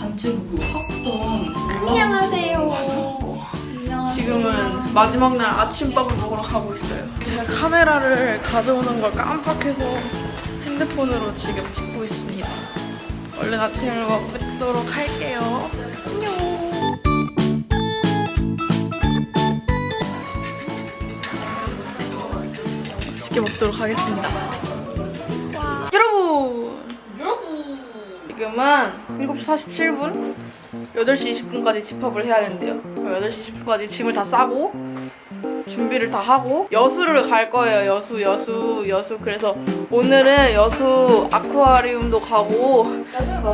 단체부 합성 안녕하세요. 지금은 마지막 날 아침밥을 먹으러 가고 있어요. 제가 카메라를 가져오는 걸 깜빡해서 핸드폰으로 지금 찍고 있습니다. 얼른 아침을 먹도록 할게요. 안녕. 맛있게 먹도록 하겠습니다. 지금은 7시 47분? 8시 20분까지 집합을 해야 된대요. 그럼 8시 20분까지 짐을 다 싸고 준비를 다 하고 여수를 갈 거예요. 여수, 여수, 여수. 그래서 오늘은 여수 아쿠아리움도 가고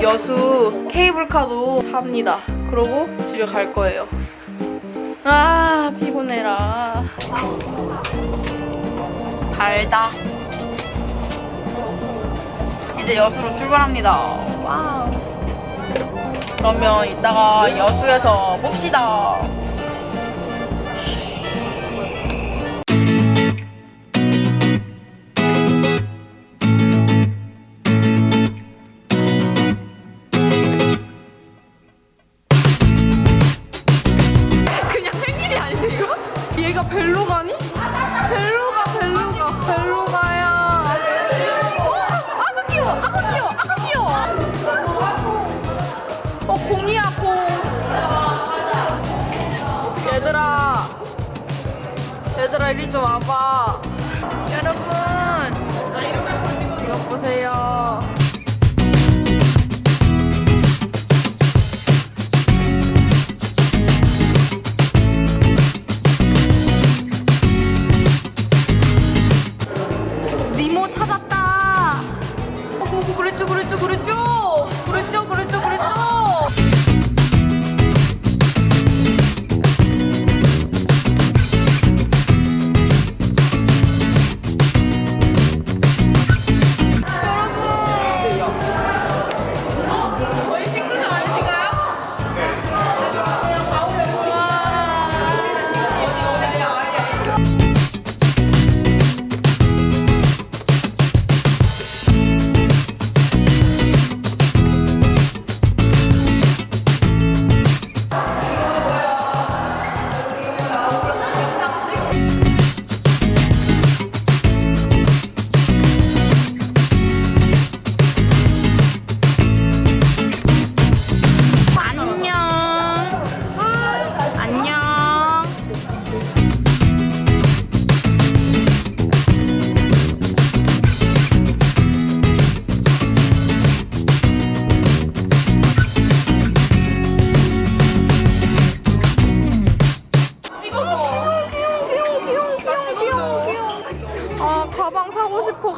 여수 케이블카도 탑니다. 그러고 집에 갈 거예요. 아, 피곤해라. 달다. 이제 여수로 출발합니다. 그러면 이따가 여수에서 봅시다. 그랬죠 그랬죠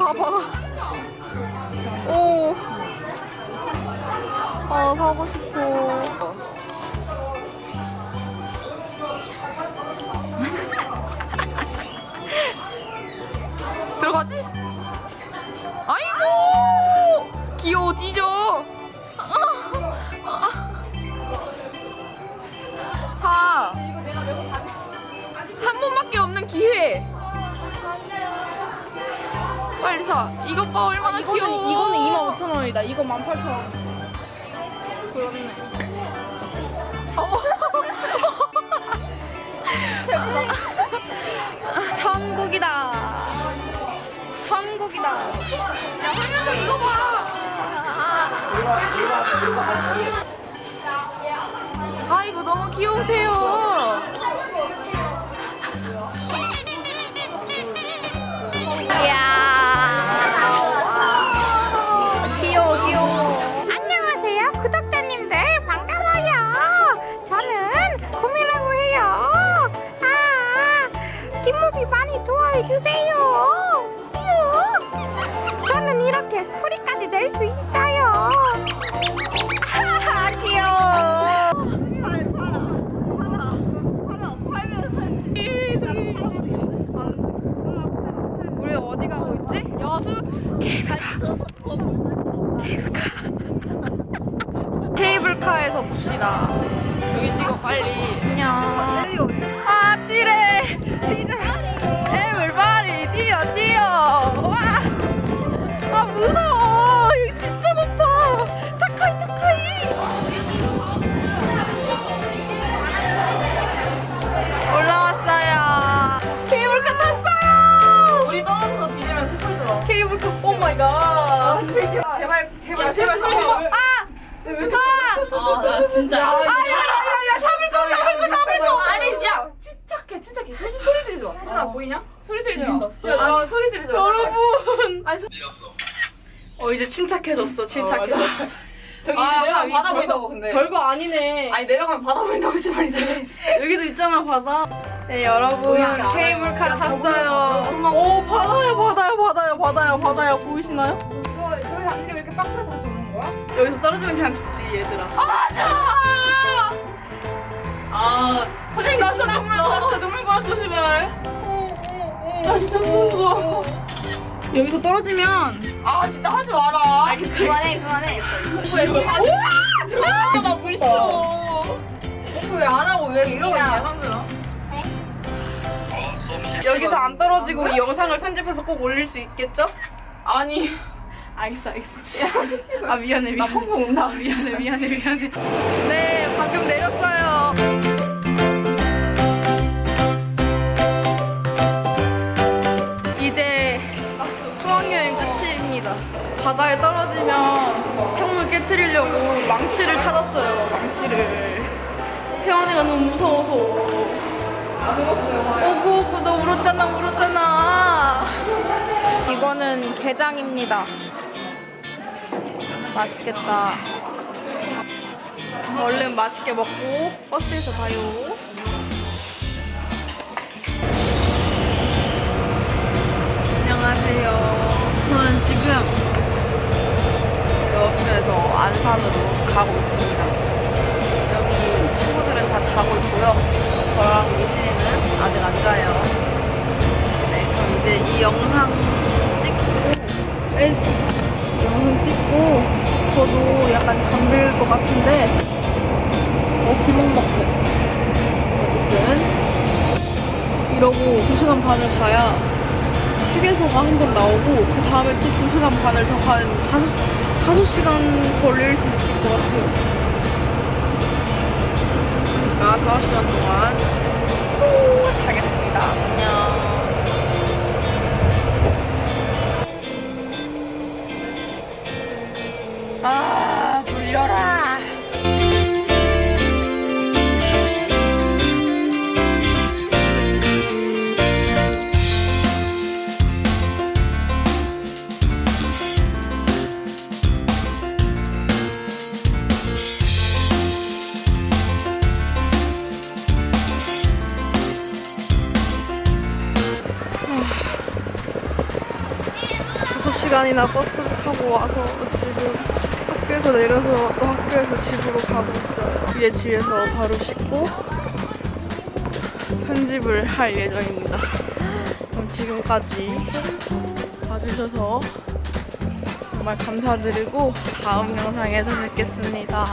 가방. 오. 아 사고 싶어. 사. 이것 봐 얼마나 이거는 귀여워. 이거는 25,000원이다. 이거 18,000원. 그렇네. 천국이다. 천국이다. 야 화면도 이거 봐. 아이고 너무 귀여우세요. 해 주세요 유. 저는 이렇게 소리까지 낼 수 있어요 하하 귀여워 우리 어디 가고 있지? 여수 케이블카에서 봅시다. 여기 찍어 빨리. 안녕. 아. 뛰래. 아 나 진짜. 야야 야 야 잡을 거 잡을 거 잡을 거. 아니 야 침착해 침착해 소리 소리 지르지 마. 하나 보이냐? 소리 지르지 마. 야 소리 지르지 마. 여러분. 아니, 소- 어 이제 침착해졌어. 침착해졌어. 저기 아, 이제 내려가면 바다 별거- 보인다고 근데. 별거 아니네. 아니 내려가면 바다 보인다고 지 말이지. 여기도 있잖아 바다. 네 여러분. 케이블카 야, 탔어요. 오 바다요 바다요 바다요 바다요 바다요 보이시나요? 이거 저기 왜 이렇게 빡쳐서 오는 거야? 여기서 떨어지면 그냥 죽지 얘들아. 아 선생님 나 진짜 눈물 나 진짜 눈물 보였어 제발. 나 진짜 무서워. 여기서 떨어지면 아 진짜 하지 마라. 그만해 그만해 나물 싫어. 공부 왜 안 하고 왜 이러고 있냐 사람들은 여기서 안 떨어지고 이 영상을 편집해서 꼭 올릴 수 있겠죠? 아니 알겠어 알겠어. 아 미안해 나 미안해. 펑펑 운다. 미안해 미안해 미안해. 네 방금 내렸어요. 이제 수학여행 끝입니다. 바다에 떨어지면 창문 깨트리려고 망치를 찾았어요. 망치를. 태연이가 너무 무서워서. 오구 오구 너 울었잖아 울었잖아. 이거는 게장입니다. 맛있겠다. 얼른 맛있게 먹고 버스에서 봐요. 안녕하세요. 저는 지금 여수에서 안산으로 가고 있습니다. 여기 친구들은 다 자고 있고요. 저랑 미진이는 아직 안 자요. 네, 그럼 이제 이 영상 찍고 찍고 저도 약간 잠들 것 같은데 어 구멍 먹고. 어쨌든 이러고 2시간 반을 가야 휴게소가 한 번 나오고 그 다음에 또 2시간 반을 더 가는 5, 5시간 걸릴 수 있을 것 같아요. 그러니까 5시간 동안 후 자겠습니다. 안녕 아, 불려라. 다섯 시간이나 버스를 타고 와서 지금 학교에서 내려서 또 학교에서 집으로 가고 있어요. 위에 집에서 바로 씻고 편집을 할 예정입니다. 그럼 지금까지 봐주셔서 정말 감사드리고 다음 영상에서 뵙겠습니다.